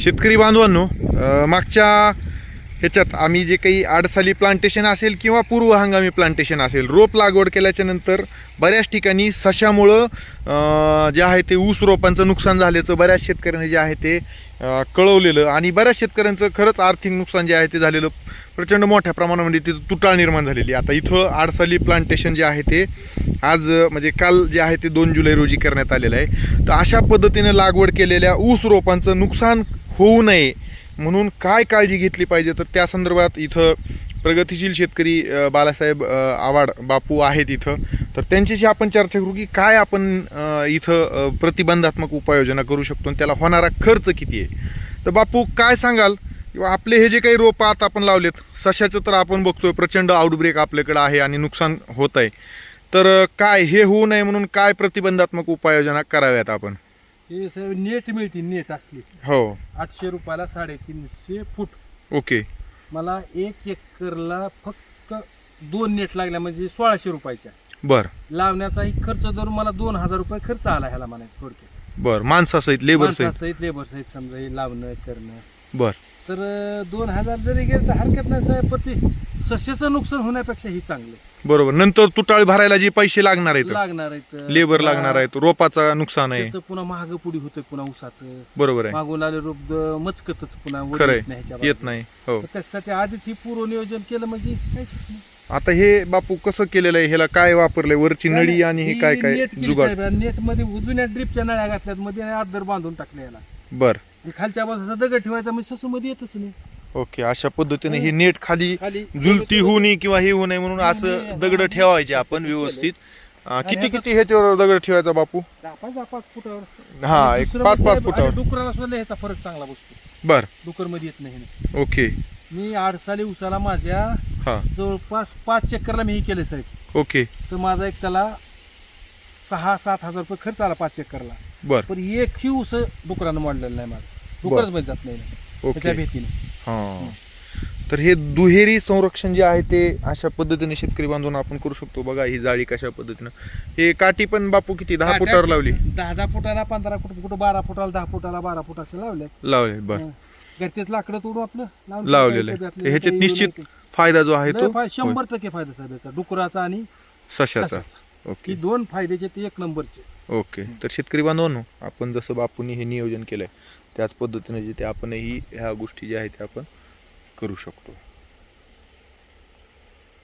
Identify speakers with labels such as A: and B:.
A: शेतकरी बांधवांनो मागच्या ह्याच्यात आम्ही जे काही आडसाली प्लांटेशन असेल किंवा पूर्व हंगामी प्लांटेशन असेल रोप लागवड केल्याच्यानंतर बऱ्याच ठिकाणी सशामुळं जे आहे ते ऊस रोपांचं नुकसान झाल्याचं बऱ्याच शेतकऱ्यांनी जे आहे ते कळवलेलं आणि बऱ्याच शेतकऱ्यांचं खरंच आर्थिक नुकसान जे आहे ते झालेलं प्रचंड मोठ्या प्रमाणामध्ये तिथं तुटाळ निर्माण झालेली. आता इथं आडसाली प्लांटेशन जे आहे ते आज म्हणजे काल जे आहे ते दोन जुलै रोजी करण्यात आलेलं आहे. तर अशा पद्धतीनं लागवड केलेल्या ऊस रोपांचं नुकसान होऊ नये. म्हणून काय काळजी घेतली पाहिजे? तर त्या संदर्भात इथं प्रगतिशील शेतकरी बालासाहेब आवाड बापू आहेत इथं. तर त्यांच्याशी आपण चर्चा करू की काय आपण इथं प्रतिबंधात्मक उपाययोजना करू शकतो आणि त्याला होणारा खर्च किती आहे? तर बापू काय सांगाल? किंवा आपले हे जे काही रोपं आता आपण लावलेत सशाचं तर आपण बघतोय प्रचंड आउटब्रेक आपल्याकडे आहे आणि नुकसान होत आहे तर काय हे होऊ नये म्हणून काय प्रतिबंधात्मक उपाययोजना कराव्यात आपण?
B: हे साहेब नेट मिळते नेट असली.
A: हो.
B: आठशे रुपयाला साडेतीनशे फूट.
A: ओके.
B: मला एक एकरला फक्त दोन नेट लागल्या म्हणजे सोळाशे रुपयाच्या.
A: बर.
B: लावण्याचाही खर्च धरून मला दोन हजार रुपये खर्च आला ह्याला मला थोडक्यात.
A: बर. माणसासहित लेबर सहित
B: सहित. लेबर सहित समजा हे लावणं करणं.
A: बर.
B: तर दोन हजार जरी गेले तर हरकत नाही साहेब पण ते सस्याचं नुकसान होण्यापेक्षा ही चांगलं
A: बरोबर. नंतर तुटाळ भरायला जे पैसे लागणार आहेत
B: लागणार आहेत
A: लेबर लागणार आहेत रोपाचा नुकसान आहे.
B: त्याचं पुन्हा महाग पुढी होतं पुन्हा ऊसाचं.
A: बरोबर आहे.
B: मागून आले रोप मचकतच पुन्हा वर
A: खरंय
B: येत नाही ह्याच्या
A: येत
B: बाजूला.
A: नाही हो.
B: तर त्याच्यासाठी आधीच ही पूर्व नियोजन केलं म्हणजे काहीच होत नाही.
A: आता हे बापू कसं केलेलं आहे? ह्याला काय वापरलंय? वरची नळी आणि हे काय काय
B: नेट केली
A: जुगाड?
B: साहेब, नेटमध्ये जुन्या ड्रिपच्या नळ्या घातल्यात मध्ये आदर बांधून टाकले याला.
A: बर.
B: आणि खालच्या बाजूचा दगड ठेवायचा म्हणजे ससू मध्ये येतच नाही.
A: ओके अशा पद्धतीने ही नेट खाली
B: खाली
A: झुलती होऊ नये किंवा हे होऊ नये म्हणून असं दगड ठेवायचे आपण. व्यवस्थित. अं, किती किती ह्याच्यावर दगड ठेवायचा बापू?
B: दहा पाच दहा पाच फुटावर.
A: हा एक
B: दुसरं
A: पाच
B: म्हणजे
A: पाच
B: साहेब,
A: फुटावर.
B: आणि डुकराला सुद्धा ह्याचा फरक चांगला बसतो.
A: बर.
B: डुकरमध्ये येत नाही. ह्याने.
A: ओके.
B: मी आडसाली उसाला माझ्या
A: हा.
B: जवळपास पाच चक्करला मी हे केले साहेब.
A: ओके.
B: तर माझा एक त्याला सहा सात हजार रुपये खर्च आला पाच चक्करला.
A: बर.
B: पण एकही उस डुकरानं मोडलेलं नाही माझं डुकरच मध्ये जात नाही त्याच्या भीतीने.
A: हा. तर हे दुहेरी संरक्षण जे आहे ते अशा पद्धतीने शेतकरी बांधून आपण करू शकतो बघा ही जाळी कशा पद्धतीनं. हे काठी पण बापू किती? दहा फुटावर लावली.
B: दहा दहा फुटाला पंधरा फुट कुठं बारा फुटाला दहा फुटाला बारा फुट असे लावले.
A: लावले बर.
B: घरचेच लाकडं तोडून आपलं. लावून
A: लावलेलं. आहे ह्याच्यात निश्चित फायदा जो आहे. तो
B: लय फाय- शंभर टक्के फायदा साहेब याचा. डुकराचा आणि
A: सशाचा.
B: सशाचा.
A: ओके.
B: दोन फायद्याचे ते एक नंबरचे.
A: ओके. तर शेतकरी बांधवांनो आपण जसं बापूंनी हे नियोजन केलंय त्याच पद्धतीने जे ते आपणही ह्या गोष्टी ज्या आहेत त्या आपण करू शकतो.